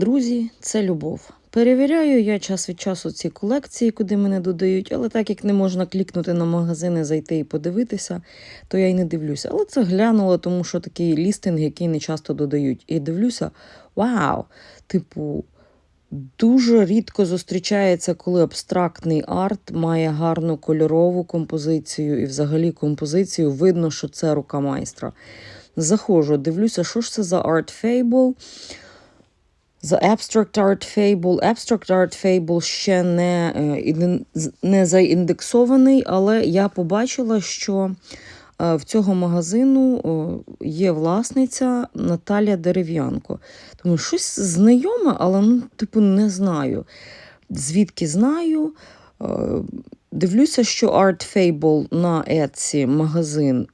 Друзі, це любов. Перевіряю я час від часу ці колекції, куди мене додають, але так як не можна клікнути на магазини, зайти і подивитися, то я й не дивлюся. Але це глянула, тому що такий лістинг, який не часто додають. І дивлюся, вау! Типу, дуже рідко зустрічається, коли абстрактний арт має гарну кольорову композицію і взагалі композицію. Видно, що це рука майстра. Заходжу, дивлюся, що ж це за Art Fable. За Abstract Art Fable. Abstract Art Fable ще не, е, не заіндексований, але я побачила, що е, в цього магазину є власниця Наталя Дерев'янко. Тому щось знайоме, але ну, типу, не знаю. Звідки знаю. Е, Дивлюся, що Art Fable на Etsy магазин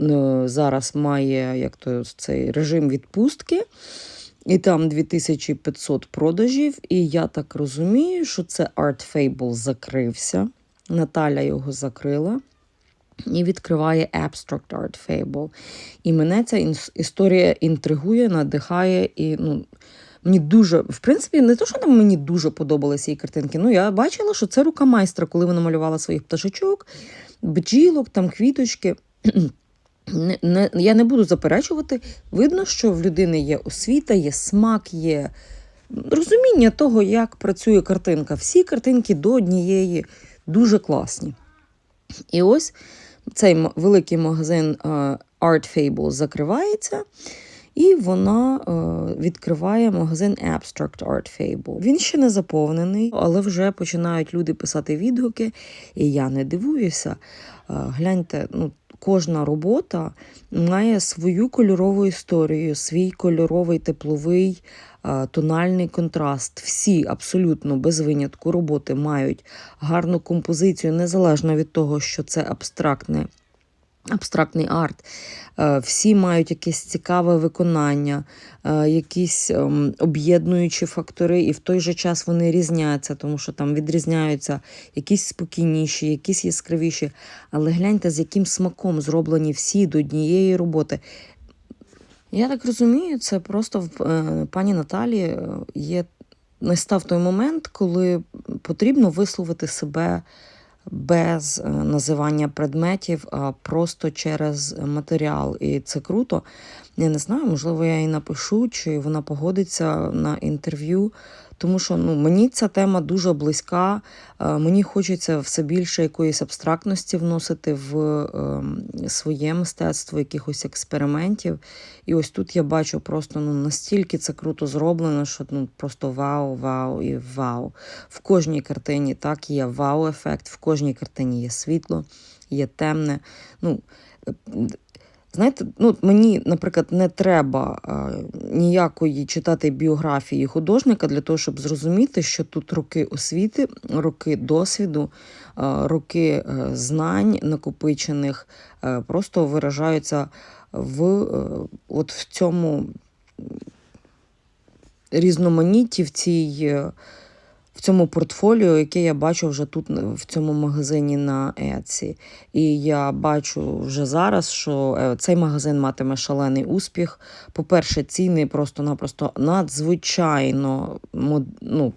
зараз має як то цей режим відпустки. І там 2500 продажів. І я так розумію, що це Art Fable закрився. Наталя його закрила і відкриває Abstract Art Fable. І мене ця історія інтригує, надихає. І ну, мені дуже, в принципі, не то, що нам мені дуже подобалися її картинки. Ну, я бачила, що це рука майстра, коли вона малювала своїх пташечок, бджілок, там квіточки. Не, не, я не буду заперечувати. Видно, що в людини є освіта, є смак, є розуміння того, як працює картинка. Всі картинки до однієї дуже класні. І ось цей великий магазин е, Art Fable закривається, і вона е, відкриває магазин Abstract Art Fable. Він ще не заповнений, але вже починають люди писати відгуки, і я не дивуюся. Е, гляньте, ну, кожна робота має свою кольорову історію, свій кольоровий тепловий тональний контраст. Всі абсолютно без винятку роботи мають гарну композицію, незалежно від того, що це абстрактне. Абстрактний арт, всі мають якесь цікаве виконання, е, якісь ем, об'єднуючі фактори, і в той же час вони різняться, тому що там відрізняються якісь спокійніші, якісь яскравіші. Але гляньте, з яким смаком зроблені всі до однієї роботи. Я так розумію, це просто в е, пані Наталі е, є настав той момент, коли потрібно висловити себе без е, називання предметів, а просто через матеріал. І це круто. Я не знаю, можливо, я їй напишу, чи вона погодиться на інтерв'ю. Тому що ну, мені ця тема дуже близька. Е, Мені хочеться все більше якоїсь абстрактності вносити в е, своє мистецтво, якихось експериментів. І ось тут я бачу просто ну, настільки це круто зроблено, що ну, просто вау, вау і вау. В кожній картині так є вау-ефект, в кожній картині є світло, є темне. Ну, е, Знаєте, ну мені, наприклад, не треба а, ніякої читати біографії художника для того, щоб зрозуміти, що тут роки освіти, роки досвіду, а, роки е, знань накопичених е, просто виражаються в, е, от в цьому різноманітті, в цій. В цьому портфоліо, яке я бачу вже тут в цьому магазині на Еці. І я бачу вже зараз, що е, цей магазин матиме шалений успіх. По-перше, ціни просто-напросто надзвичайно ну,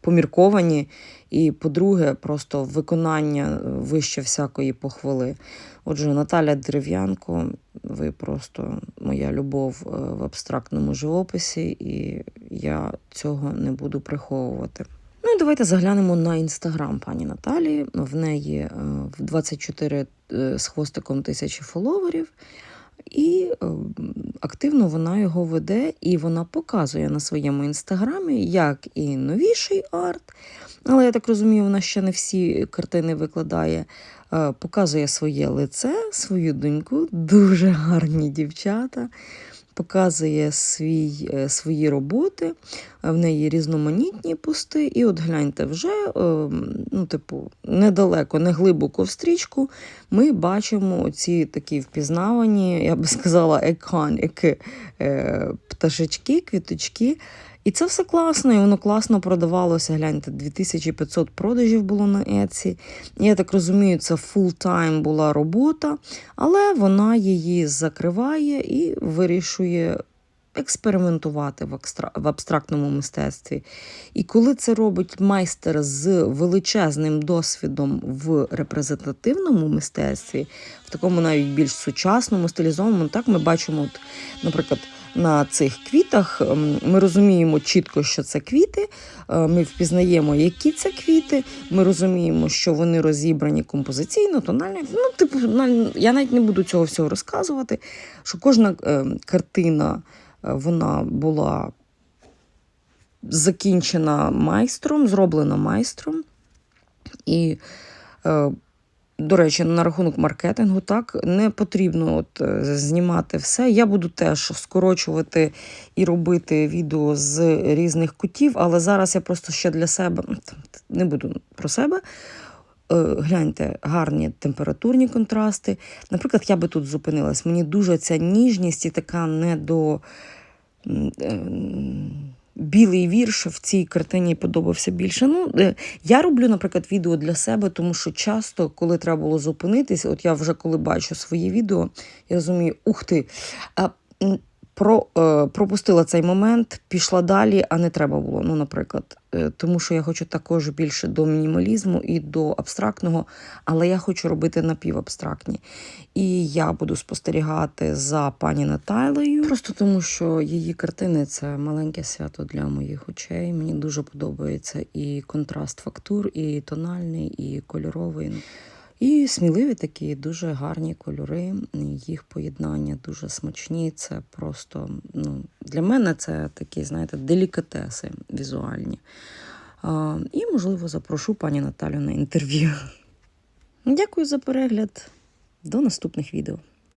помірковані. І по-друге, просто виконання вище всякої похвали. Отже, Наталя Дерев'янко, ви просто моя любов е, в абстрактному живописі, і я цього не буду приховувати. Ну і давайте заглянемо на інстаграм пані Наталі. В неї е, в 24 е, з хвостиком тисячі фоловерів. І е, активно вона його веде, і вона показує на своєму інстаграмі, як і новіший арт. Але я так розумію, вона ще не всі картини викладає. Е, Показує своє лице, свою доньку, дуже гарні дівчата. Показує свій, е, свої роботи, в неї різноманітні пости. І от гляньте, вже е, ну, типу, недалеко, не глибоко в стрічку ми бачимо ці такі впізнавані, я би сказала, еконіки, е, пташечки, квіточки. І це все класно, і воно класно продавалося. Гляньте, 2500 продажів було на Etsy. Я так розумію, це фул-тайм була робота, але вона її закриває і вирішує експериментувати в, екстра... в абстрактному мистецтві. І коли це робить майстер з величезним досвідом в репрезентативному мистецтві, в такому навіть більш сучасному, стилізованому, так ми бачимо, от, наприклад, на цих квітах ем, ми розуміємо чітко, що це квіти. е, Ми впізнаємо, які це квіти. Ми розуміємо, що вони розібрані композиційно, тонально. Ну, типу, я навіть не буду цього всього розказувати. Що кожна е, картина вона була закінчена майстром, зроблена майстром. І е, до речі, на рахунок маркетингу, так не потрібно от, е, знімати все. Я буду теж скорочувати і робити відео з різних кутів, але зараз я просто ще для себе ну, не буду про себе. Е, Гляньте, гарні температурні контрасти. Наприклад, я би тут зупинилась. Мені дуже ця ніжність і така не до. е, Білий вірш в цій картині подобався більше. Ну, е, я роблю, наприклад, відео для себе, тому що часто, коли треба було зупинитись, от я вже коли бачу свої відео, я розумію, ух ти, про, е, пропустила цей момент, пішла далі, а не треба було. Ну, наприклад, Е, тому що я хочу також більше до мінімалізму і до абстрактного, але я хочу робити напівабстрактні. І я буду спостерігати за пані Натайлею, просто тому що її картини це маленьке свято для моїх очей. Мені дуже подобається і контраст фактур, і тональний, і кольоровий. І сміливі такі дуже гарні кольори, їх поєднання дуже смачні. Це просто ну, для мене це такі, знаєте, делікатеси візуальні. А, і, можливо, запрошу пані Наталю на інтерв'ю. Дякую за перегляд. До наступних відео.